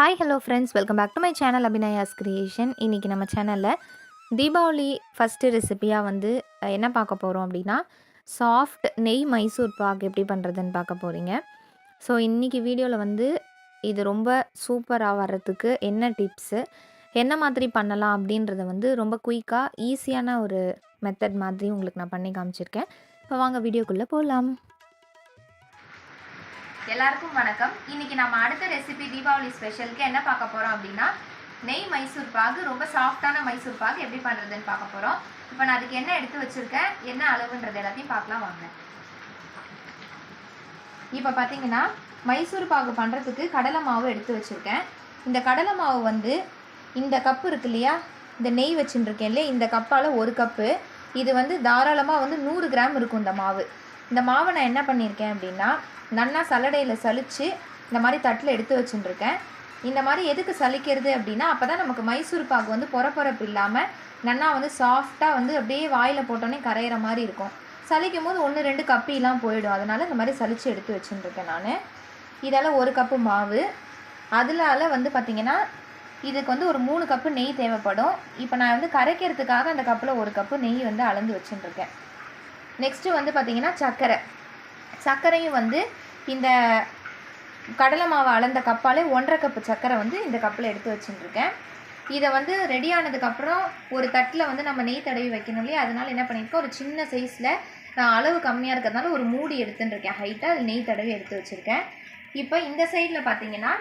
Hi hello friends welcome back to my channel Abhinaya's creation இன்றைக்கி நம்ம சேனலில் Deepavali first ரெசிபியாக வந்து என்ன பார்க்க போகிறோம் அப்படின்னா சாஃப்ட் நெய் மைசூர் பாக் எப்படி பண்ணுறதுன்னு பார்க்க போகிறீங்க ஸோ இன்றைக்கி வீடியோவில் வந்து இது ரொம்ப சூப்பராக வர்றதுக்கு என்ன டிப்ஸு என்ன மாதிரி பண்ணலாம் அப்படின்றத வந்து ரொம்ப குயிக்காக ஈஸியான ஒரு மெத்தட் மாதிரி உங்களுக்கு நான் பண்ணி காமிச்சிருக்கேன். இப்போ வாங்க வீடியோக்குள்ளே போகலாம் எல்லாருக்கும் வணக்கம். இன்னைக்கு நம்ம அடுத்த ரெசிபி தீபாவளி ஸ்பெஷலுக்கு என்ன பார்க்க போகிறோம் அப்படின்னா நெய் மைசூர் பாகு ரொம்ப சாஃப்டான மைசூர் பாகு எப்படி பண்ணுறதுன்னு பார்க்க போகிறோம் இப்போ நான் அதுக்கு என்ன எடுத்து வச்சிருக்கேன் என்ன அளவுன்றது எல்லாத்தையும் பார்க்கலாம் வாங்க. இப்போ பார்த்தீங்கன்னா மைசூர் பாகு பண்ணுறதுக்கு கடலை மாவு எடுத்து வச்சுருக்கேன். இந்த கடலை மாவு வந்து இந்த கப்பு இருக்கு இல்லையா இந்த நெய் வச்சுருக்கேன் இல்லையா இந்த கப்பால் ஒரு கப்பு இது வந்து தாராளமாக வந்து நூறு கிராம் இருக்கும் இந்த மாவு. இந்த மாவை நான் என்ன பண்ணியிருக்கேன் அப்படின்னா நன்னா சல்லடையில் சலித்து இந்த மாதிரி தட்டில் எடுத்து வச்சுட்டுருக்கேன் இந்த மாதிரி எதுக்கு சலிக்கிறது அப்படின்னா அப்போ தான் நமக்கு மைசூர் பாகு வந்து பொறப்பொறப்பு இல்லாமல் நன்னா வந்து சாஃப்டாக வந்து அப்படியே வாயில் போட்டோன்னே கரையிற மாதிரி இருக்கும். சலிக்கும் போது ஒன்று ரெண்டு கப்பிலாம் போயிடும். அதனால் இந்த மாதிரி சலித்து எடுத்து வச்சுட்டுருக்கேன் நான். இதால் ஒரு கப்பு மாவு. அதனால வந்து பார்த்திங்கன்னா இதுக்கு வந்து ஒரு மூணு கப்பு நெய் தேவைப்படும். இப்போ நான் வந்து கரைக்கிறதுக்காக அந்த கப்பில் ஒரு கப்பு நெய் வந்து அளந்து வச்சுட்டுருக்கேன் நெக்ஸ்ட்டு வந்து பார்த்திங்கன்னா சர்க்கரை சர்க்கரையும் வந்து இந்த கடலை மாவு அளந்த கப்பாலே ஒன்றரை கப்பு சர்க்கரை வந்து இந்த கப்பில் எடுத்து வச்சுட்டுருக்கேன் இதை வந்து ரெடி ஆனதுக்கப்புறம் ஒரு தட்டில் வந்து நம்ம நெய் தடவி வைக்கணும் இல்லையா? அதனால் என்ன பண்ணியிருக்கேன் ஒரு சின்ன சைஸில் அளவு கம்மியாக இருக்கிறதுனால ஒரு மூடி எடுத்துட்டுருக்கேன். ஹைட்டாக அது நெய் தடவி எடுத்து வச்சுருக்கேன். இப்போ இந்த சைடில் பார்த்தீங்கன்னா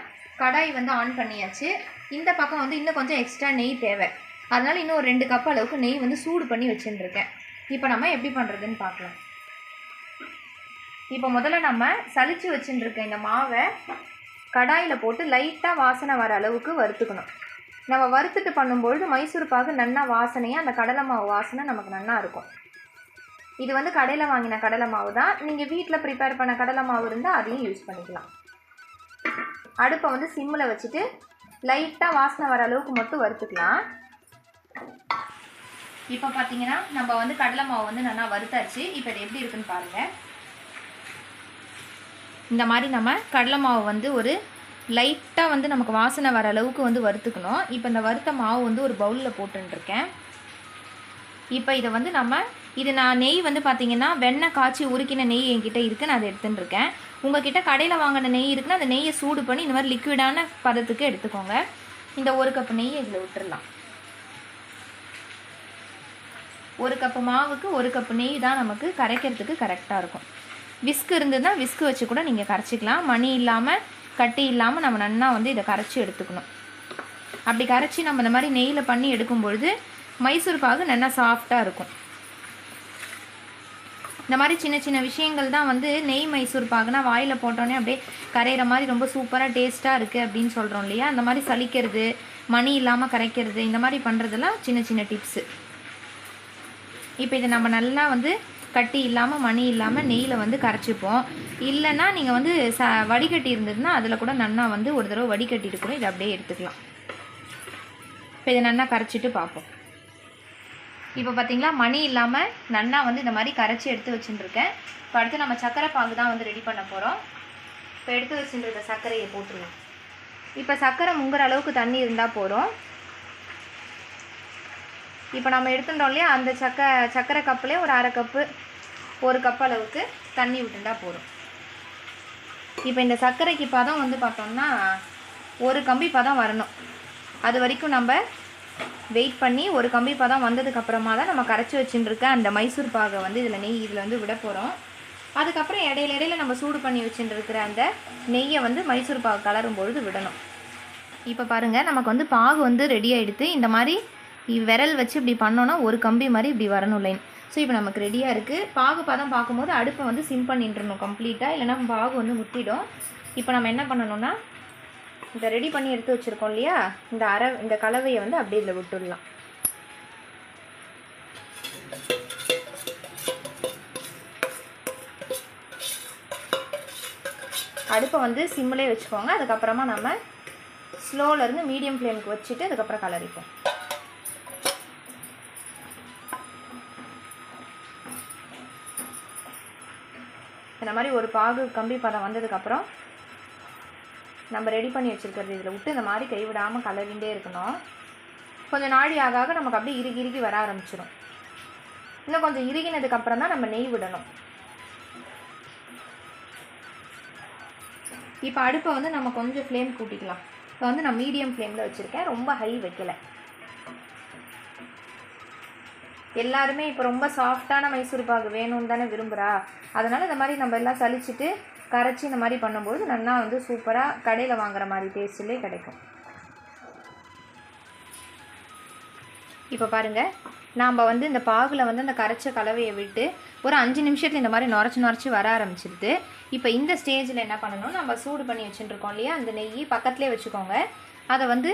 கடாய் வந்து ஆன் பண்ணியாச்சு. இந்த பக்கம் வந்து இன்னும் கொஞ்சம் எக்ஸ்ட்ரா நெய் தேவை. அதனால் இன்னும் ஒரு ரெண்டு கப் அளவுக்கு நெய் வந்து சூடு பண்ணி வச்சுட்டுருக்கேன் இப்போ நம்ம எப்படி பண்ணுறதுன்னு பார்க்கலாம். இப்போ முதல்ல நம்ம சளிச்சு வச்சுட்டுருக்க இந்த மாவை கடாயில் போட்டு லைட்டாக வாசனை வர அளவுக்கு வறுத்துக்கணும். நம்ம வறுத்துட்டு பண்ணும்பொழுது மைசூர் பாகு நன்னா வாசனையாக அந்த கடலை மாவு வாசனை நமக்கு நல்லா இருக்கும். இது வந்து கடையில் வாங்கின கடலை மாவு தான். நீங்கள் வீட்டில் ப்ரிப்பேர் பண்ண கடலை மாவு இருந்தால் அதையும் யூஸ் பண்ணிக்கலாம். அடுப்பை வந்து சிம்மில் வச்சுட்டு லைட்டாக வாசனை வர அளவுக்கு மட்டும் வறுத்துக்கலாம். இப்போ பார்த்தீங்கன்னா நம்ம வந்து கடலை மாவு வந்து நல்லா வறுத்தாச்சு. இப்போ இது எப்படி இருக்குன்னு பாருங்கள் இந்த மாதிரி நம்ம கடலை மாவு வந்து ஒரு லைட்டாக வந்து நமக்கு வாசனை வர அளவுக்கு வந்து வறுத்துக்கணும். இப்போ இந்த வறுத்த மாவு வந்து ஒரு பவுலில் போட்டுருக்கேன் இப்போ இதை வந்து நம்ம இது நான் நெய் வந்து பார்த்தீங்கன்னா வெண்ணெய் காய்ச்சி உருக்கின நெய் என்கிட்ட இருக்குது நான் அதை எடுத்துன்னு இருக்கேன் உங்ககிட்ட கடையில் வாங்கின நெய் இருக்குன்னா அந்த நெய்யை சூடு பண்ணி இந்த மாதிரி லிக்விடான பதத்துக்கு எடுத்துக்கோங்க. இந்த ஒரு கப் நெய்யை இதில் விட்டுடலாம் ஒரு கப்பு மாவுக்கு ஒரு கப்பு நெய் தான் நமக்கு கரைக்கிறதுக்கு கரெக்டாக இருக்கும். விஸ்க் இருந்ததுன்னா விஸ்க் வச்சு கூட நீங்கள் கரைச்சிக்கலாம். மணி இல்லாமல் கட்டி இல்லாமல் நம்ம நன்னா வந்து இதை கரைச்சி எடுத்துக்கணும். அப்படி கரைச்சி நம்ம இந்த மாதிரி நெய்யில் பண்ணி எடுக்கும் பொழுது மைசூர் பாகு நல்லா சாஃப்டாக இருக்கும். இந்த மாதிரி சின்ன சின்ன விஷயங்கள் தான் வந்து நெய் மைசூர் பாகுனா வாயில் போட்டோன்னே அப்படியே கரையிற மாதிரி ரொம்ப சூப்பராக டேஸ்ட்டாக இருக்குது அப்படின்னு சொல்கிறோம் இல்லையா? அந்த மாதிரி சலிக்கிறது மணி இல்லாமல் கரைக்கிறது இந்த மாதிரி பண்ணுறதெல்லாம் சின்ன சின்ன டிப்ஸு இப்போ இதை நம்ம நல்லா வந்து கட்டி இல்லாமல் மணி இல்லாமல் நெய்யில் வந்து கரைச்சிப்போம். இல்லைன்னா நீங்கள் வந்து ச வடிகட்டி இருந்ததுன்னா அதில் கூட நன்னா வந்து ஒரு தடவை வடிகட்டிட்டு கூட இதை அப்படியே எடுத்துக்கலாம். இப்போ இதை நன்னா கரைச்சிட்டு பார்ப்போம். இப்போ பார்த்தீங்களா மணி இல்லாமல் நன்னா வந்து இந்த மாதிரி கரைச்சி எடுத்து வச்சுட்டுருக்கேன் இப்போ அடுத்து நம்ம சர்க்கரை பாகு தான் வந்து ரெடி பண்ண போகிறோம் இப்போ எடுத்து வச்சுருக்க சர்க்கரையை போட்டுருவோம் இப்போ சர்க்கரை முங்குற அளவுக்கு தண்ணி இருந்தால் போதும். இப்போ நம்ம எடுத்துட்டோம் இல்லையா? அந்த சக்க சர்க்கரை கப்புலேயே ஒரு அரை கப்பு ஒரு கப் அளவுக்கு தண்ணி விட்டுட்டா போதும். இப்போ இந்த சர்க்கரைக்கு பதம் வந்து பார்த்தோம்னா ஒரு கம்பி பதம் வரணும். அது வரைக்கும் நம்ம வெயிட் பண்ணி ஒரு கம்பி பதம் வந்ததுக்கப்புறமா தான் நம்ம கரைச்சி வச்சுட்டுருக்க அந்த மைசூர் பாகை வந்து இதில் நெய் இதில் வந்து விட போகிறோம் அதுக்கப்புறம் இடையில இடையில நம்ம சூடு பண்ணி வச்சுட்டு இருக்கிற அந்த நெய்யை வந்து மைசூர் பாகு கலரும் பொழுது விடணும். இப்போ பாருங்கள் நமக்கு வந்து பாகு வந்து ரெடி ஆகிடுது இந்த மாதிரி விரல் வச்சு இப்படி பண்ணோன்னா ஒரு கம்பி மாதிரி இப்படி வரணும் லைன் ஸோ இப்போ நமக்கு ரெடியாக இருக்குது பாகு பதம் பார்க்கும்போது அடுப்பை வந்து சிம் பண்ணிட்டுருணும் கம்ப்ளீட்டாக இல்லைன்னா பாகு வந்து முத்திடும். இப்போ நம்ம என்ன பண்ணணும்னா இந்த ரெடி பண்ணி எடுத்து வச்சுருக்கோம் இல்லையா? இந்த அரை இந்த கலவையை வந்து அப்படியே இதில் விட்டுடலாம். அடுப்பை வந்து சிம்மிலே வச்சுக்கோங்க. அதுக்கப்புறமா நம்ம ஸ்லோவிலேருந்து மீடியம் ஃப்ளேமுக்கு வச்சுட்டு அதுக்கப்புறம் கலரிப்போம். இந்த மாதிரி ஒரு பாகு கம்பி பதம் வந்ததுக்கப்புறம் நம்ம ரெடி பண்ணி வச்சுருக்கிறது இதில். விட்டு இந்த மாதிரி கைவிடாமல் கலரிண்டே இருக்கணும். கொஞ்சம் நாழி ஆக ஆக நமக்கு அப்படியே இறுகி இறுகி வர ஆரம்பிச்சிடும் இன்னும் கொஞ்சம் இறுகினதுக்கப்புறம் தான் நம்ம நெய் விடணும். இப்போ அடுப்பை வந்து நம்ம கொஞ்சம் ஃப்ளேம் கூட்டிக்கலாம். இப்போ வந்து நான் மீடியம் ஃப்ளேமில் வச்சுருக்கேன். ரொம்ப ஹை வைக்கலை. எல்லாருமே இப்போ ரொம்ப சாஃப்டான மைசூர் பாகு வேணும்னு தானே விரும்புகிறா அதனால் இந்த மாதிரி நம்ம எல்லாம் சலிச்சிட்டு கரைச்சி இந்த மாதிரி பண்ணும்போது நல்லா வந்து சூப்பராக கடையில் வாங்குற மாதிரி டேஸ்ட்லேயே கிடைக்கும். இப்போ பாருங்கள் நாம் வந்து இந்த பாகில் வந்து அந்த கரைச்ச கலவையை விட்டு ஒரு அஞ்சு நிமிஷத்தில் இந்த மாதிரி நுரைச்சி நுரைச்சி வர ஆரம்பிச்சிருது. இப்போ இந்த ஸ்டேஜில் என்ன பண்ணணும்? நம்ம சூடு பண்ணி வச்சுட்டுருக்கோம் இல்லையா? அந்த நெய் பக்கத்துலேயே வச்சுக்கோங்க. அதை வந்து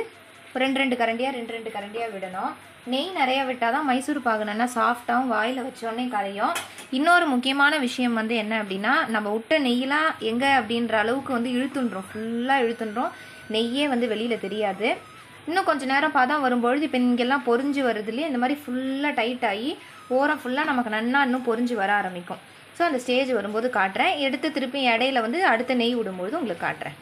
ரெண்டு ரெண்டு கரண்டியாக ரெண்டு ரெண்டு கரண்டியாக விடணும். நெய் நிறைய விட்டால் தான் மைசூர் பாகு நல்லா சாஃப்டாகவும் வாயில் வச்சோடனே கரையும். இன்னொரு முக்கியமான விஷயம் வந்து என்ன அப்படின்னா நம்ம விட்ட நெய்யெலாம் எங்கே அப்படின்ற அளவுக்கு வந்து இழுத்துன்றோம். ஃபுல்லாக இழுத்துன்றோம். நெய்யே வந்து வெளியில் தெரியாது. இன்னும் கொஞ்சம் நேரம் பதம் வரும்பொழுது இப்போ இங்கெல்லாம் பொறிஞ்சு வருதுலேயே இந்த மாதிரி ஃபுல்லாக டைட் ஆகி ஓரம் ஃபுல்லாக நமக்கு நன்னா இன்னும் பொறிஞ்சு வர ஆரம்பிக்கும். ஸோ அந்த ஸ்டேஜ் வரும்போது காட்டுறேன். எடுத்து திருப்பி இடையில வந்து அடுத்த நெய் விடும்பொழுது உங்களுக்கு காட்டுறேன்.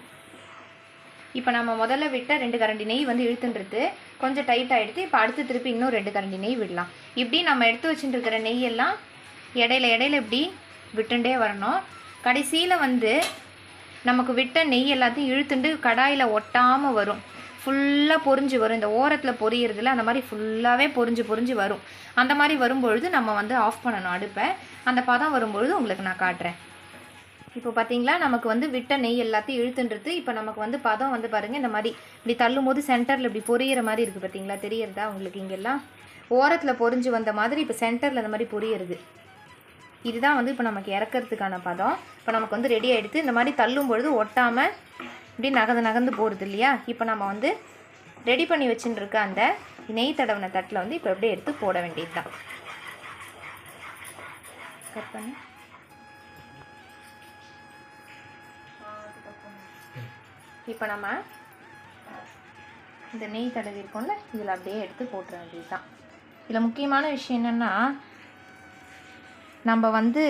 இப்போ நம்ம முதல்ல விட்ட ரெண்டு கரண்டி நெய் வந்து இழுத்துன்றது கொஞ்சம் டைட் ஆகிடுது இப்போ அடுத்து திருப்பி இன்னும் ரெண்டு கரண்டி நெய் விடலாம். இப்படி நம்ம எடுத்து வச்சுட்டு இருக்கிற நெய்யெல்லாம் இடையில இடையில இப்படி விட்டுண்டே வரணும். கடைசியில் வந்து நமக்கு விட்ட நெய் எல்லாத்தையும் இழுத்துண்டு கடாயில் ஒட்டாமல் வரும். ஃபுல்லாக பொரிஞ்சு வரும். இந்த ஓரத்தில் பொரியறதுல அந்த மாதிரி ஃபுல்லாகவே பொரிஞ்சு பொரிஞ்சு வரும். அந்த மாதிரி வரும்பொழுது நம்ம வந்து ஆஃப் பண்ணணும் அடுப்பை. அந்த பதம் வரும்பொழுது உங்களுக்கு நான் காட்டுறேன். இப்போ பார்த்தீங்களா நமக்கு வந்து விட்ட நெய் எல்லாத்தையும் இழுத்துன்றது இப்போ நமக்கு வந்து பதம் வந்து பாருங்கள் இந்த மாதிரி இப்படி தள்ளும் போது சென்டரில் இப்படி பொரியிற மாதிரி இருக்குது பார்த்தீங்களா தெரியறதா உங்களுக்கு இங்கெல்லாம்? ஓரத்தில் பொரிஞ்சு வந்த மாதிரி இப்போ சென்டரில் இந்த மாதிரி பொரியிறது. இதுதான் வந்து இப்போ நமக்கு இறக்கிறதுக்கான பதம். இப்போ நமக்கு வந்து ரெடி ஆகிடுது இந்த மாதிரி தள்ளும் பொழுது ஒட்டாமல் இப்படி நகர்ந்து நகர்ந்து போகிறது இல்லையா? இப்போ நம்ம வந்து ரெடி பண்ணி வச்சுட்டுருக்க அந்த நெய் தடவின தட்டில் வந்து இப்போ அப்படியே எடுத்து போட வேண்டியது தான் கட் பண்ணி. இப்போ நம்ம இந்த நெய் தடவி இருக்கோம்ல இதில் அப்படியே எடுத்து போட்டுற வேண்டியது தான் இதில் முக்கியமான விஷயம் என்னென்னா நம்ம வந்து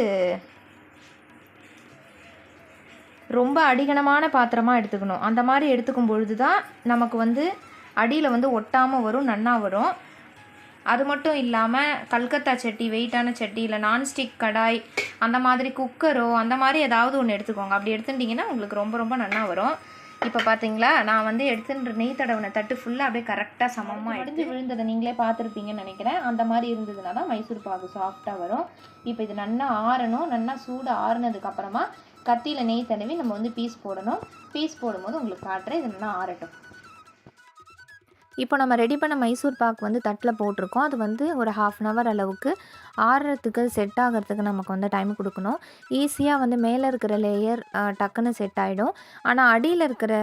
ரொம்ப அடிகனமான பாத்திரமாக எடுத்துக்கணும். அந்த மாதிரி எடுத்துக்கும் பொழுது தான் நமக்கு வந்து அடியில் வந்து ஒட்டாமல் வரும் நன்னா வரும். அது மட்டும் இல்லாமல் கல்கத்தா சட்டி வெயிட்டான சட்டி இல்லை நான்ஸ்டிக் கடாய் அந்த மாதிரி குக்கரோ அந்த மாதிரி ஏதாவது ஒன்று எடுத்துக்கோங்க. அப்படி எடுத்துட்டிங்கன்னா உங்களுக்கு ரொம்ப ரொம்ப நன்னா வரும். இப்போ பார்த்தீங்களா நான் வந்து எடுத்துன்ற நெய் தடவின தட்டு ஃபுல்லாக அப்படியே கரெக்டாக சமமாக எடுத்து விழுந்ததை நீங்களே பார்த்துருப்பீங்கன்னு நினைக்கிறேன். அந்த மாதிரி இருந்ததுனா தான் மைசூர் பாகு சாஃப்டாக வரும். இப்போ இது நல்லா ஆறணும். நல்லா சூடு ஆறுனதுக்கு அப்புறமா கத்தியில் நெய் தடவி நம்ம வந்து பீஸ் போடணும். பீஸ் போடும்போது உங்களுக்கு காட்டுறேன். இது நல்லா ஆறட்டும். இப்போ நம்ம ரெடி பண்ண மைசூர் பாக் வந்து தட்டில் போட்டிருக்கோம். அது வந்து ஒரு ஹாஃப் அன் ஹவர் அளவுக்கு ஆறுறதுக்கு செட் ஆகிறதுக்கு நமக்கு வந்து டைம் கொடுக்கணும். ஈஸியாக வந்து மேலே இருக்கிற லேயர் டக்குன்னு செட் ஆகிடும் ஆனால் அடியில் இருக்கிற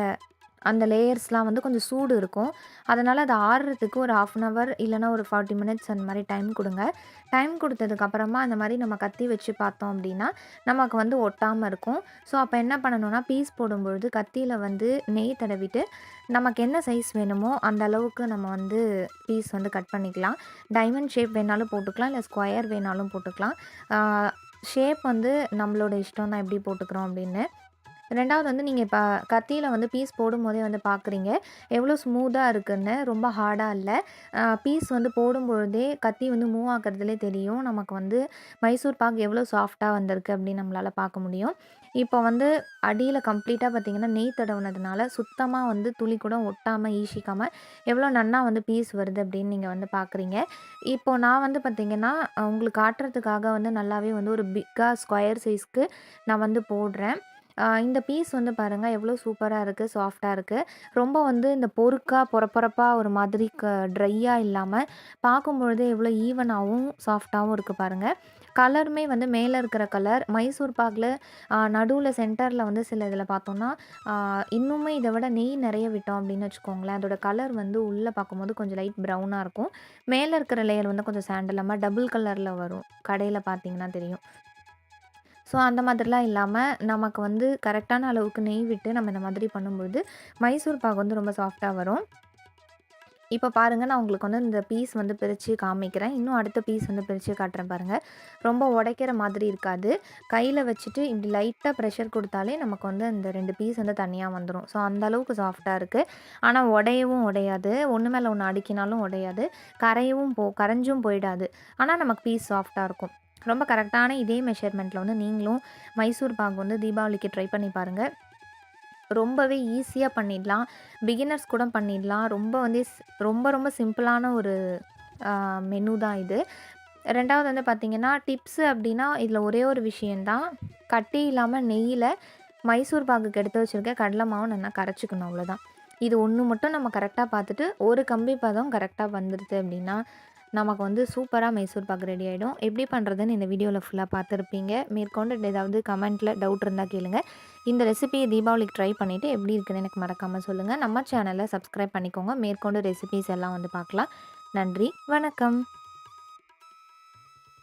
அந்த லேயர்ஸ்லாம் வந்து கொஞ்சம் சூடு இருக்கும். அதனால் அது ஆறுறதுக்கு ஒரு ஹாஃப் அன் ஹவர் இல்லைனா ஒரு ஃபார்ட்டி மினிட்ஸ் அந்த மாதிரி டைம் கொடுங்க. டைம் கொடுத்ததுக்கப்புறமா அந்த மாதிரி நம்ம கத்தி வச்சு பார்த்தோம் அப்படின்னா நமக்கு வந்து ஒட்டாமல் இருக்கும். ஸோ அப்போ என்ன பண்ணணும்னா பீஸ் போடும்பொழுது கத்தியில் வந்து நெய் தடவிட்டு நமக்கு என்ன சைஸ் வேணுமோ அந்த அளவுக்கு நம்ம வந்து பீஸ் வந்து கட் பண்ணிக்கலாம். டைமண்ட் ஷேப் வேணாலும் போட்டுக்கலாம். இல்லை ஸ்கொயர் வேணாலும் போட்டுக்கலாம். ஷேப் வந்து நம்மளோட இஷ்டம் தான் எப்படி போட்டுக்கிறோம் அப்படின்னு. ரெண்டாவது வந்து நீங்கள் இப்போ கத்தியில் வந்து பீஸ் போடும்போதே வந்து பார்க்குறீங்க எவ்வளோ ஸ்மூத்தாக இருக்குன்னு ரொம்ப ஹார்டாக இல்லை. பீஸ் வந்து போடும்பொழுதே கத்தி வந்து மூவ் ஆகிறதுலே தெரியும். நமக்கு வந்து மைசூர் பாக் எவ்வளோ சாஃப்டாக வந்திருக்கு அப்படின்னு நம்மளால் பார்க்க முடியும். இப்போ வந்து அடியில் கம்ப்ளீட்டாக பார்த்தீங்கன்னா நெய் தடவுனதுனால சுத்தமாக வந்து துளி கூட ஒட்டாமல் ஈசிக்காமல் எவ்வளோ நன்னா வந்து பீஸ் வருது அப்படின்னு நீங்கள் வந்து பார்க்குறீங்க இப்போ நான் வந்து பார்த்திங்கன்னா உங்களுக்கு காட்டுறதுக்காக வந்து நல்லாவே வந்து ஒரு பிக்காக ஸ்கொயர் சைஸ்க்கு நான் வந்து போடுறேன். இந்த பீஸ் வந்து பாருங்கள் எவ்வளோ சூப்பராக இருக்குது சாஃப்டாக இருக்குது ரொம்ப வந்து இந்த பொறுக்காக பொறப்பொறப்பாக ஒரு மாதிரி க ட்ரையாக இல்லாமல் பார்க்கும்பொழுது எவ்வளோ ஈவனாகவும் சாஃப்டாகவும் இருக்குது பாருங்கள் கலருமே வந்து மேலே இருக்கிற கலர். மைசூர் பாக்கில் நடுவில் சென்டரில் வந்து சில இதில் பார்த்தோம்னா இன்னுமே இதை விட நெய் நிறைய விட்டோம் அப்படின்னு வச்சுக்கோங்களேன். அதோட கலர் வந்து உள்ளே பார்க்கும்போது கொஞ்சம் லைட் ப்ரௌனாக இருக்கும். மேலே இருக்கிற லேயர் வந்து கொஞ்சம் சாண்டலாமல் டபுள் கலரில் வரும். கடையில் பார்த்தீங்கன்னா தெரியும். ஸோ அந்த மாதிரிலாம் இல்லாமல் நமக்கு வந்து கரெக்டான அளவுக்கு நெய் விட்டு நம்ம இந்த மாதிரி பண்ணும்போது மைசூர் பாகு வந்து ரொம்ப சாஃப்டாக வரும். இப்போ பாருங்கள் நான் உங்களுக்கு வந்து இந்த பீஸ் வந்து பிரித்து காமிக்கிறேன். இன்னும் அடுத்த பீஸ் வந்து பிரித்து காட்டுறேன் பாருங்கள் ரொம்ப உடைக்கிற மாதிரி இருக்காது. கையில் வச்சுட்டு இப்படி லைட்டாக ப்ரெஷர் கொடுத்தாலே நமக்கு வந்து இந்த ரெண்டு பீஸ் வந்து தனியாக வந்துடும் ஸோ அந்த அளவுக்கு சாஃப்டாக இருக்குது ஆனால் உடையவும் உடையாது. ஒன்று மேலே ஒன்று அடிக்கினாலும் உடையாது. கரையவும் போ கரைஞ்சும் போயிடாது. ஆனால் நமக்கு பீஸ் சாஃப்டாக இருக்கும். ரொம்ப கரெக்டான இதே மெஷர்மெண்ட்டில் வந்து நீங்களும் மைசூர் பாக் வந்து தீபாவளிக்கு ட்ரை பண்ணி பாருங்கள் ரொம்பவே ஈஸியாக பண்ணிடலாம். பிகினர்ஸ் கூட பண்ணிடலாம். ரொம்ப வந்து ரொம்ப ரொம்ப சிம்பிளான ஒரு மெனு தான் இது. ரெண்டாவது வந்து பார்த்திங்கன்னா டிப்ஸு அப்படின்னா இதில் ஒரே ஒரு விஷயந்தான் கட்டி இல்லாமல் நெய்யில் மைசூர் பாகுக்கு எடுத்து வச்சுருக்க கடலை மாவு நல்லா கரைச்சிக்கணும் அவ்வளோதான் இது ஒன்று மட்டும் நம்ம கரெக்டாக பார்த்துட்டு ஒரு கம்பி பதம் கரெக்டாக வந்துடுது அப்படின்னா நமக்கு வந்து சூப்பராக மைசூர் பாக்கு ரெடி ஆகிடும் எப்படி பண்ணுறதுன்னு இந்த வீடியோவில் ஃபுல்லாக பார்த்துருப்பீங்க. மேற்கொண்டு ஏதாவது கமெண்ட்டில் டவுட் இருந்தால் கேளுங்க. இந்த ரெசிபியை தீபாவளிக்கு ட்ரை பண்ணிவிட்டு எப்படி இருக்குதுன்னு எனக்கு மறக்காமல் சொல்லுங்கள் நம்ம சேனலை சப்ஸ்கிரைப் பண்ணிக்கோங்க. மேற்கொண்டு ரெசிபிஸ் எல்லாம் வந்து பார்க்கலாம். நன்றி. வணக்கம்.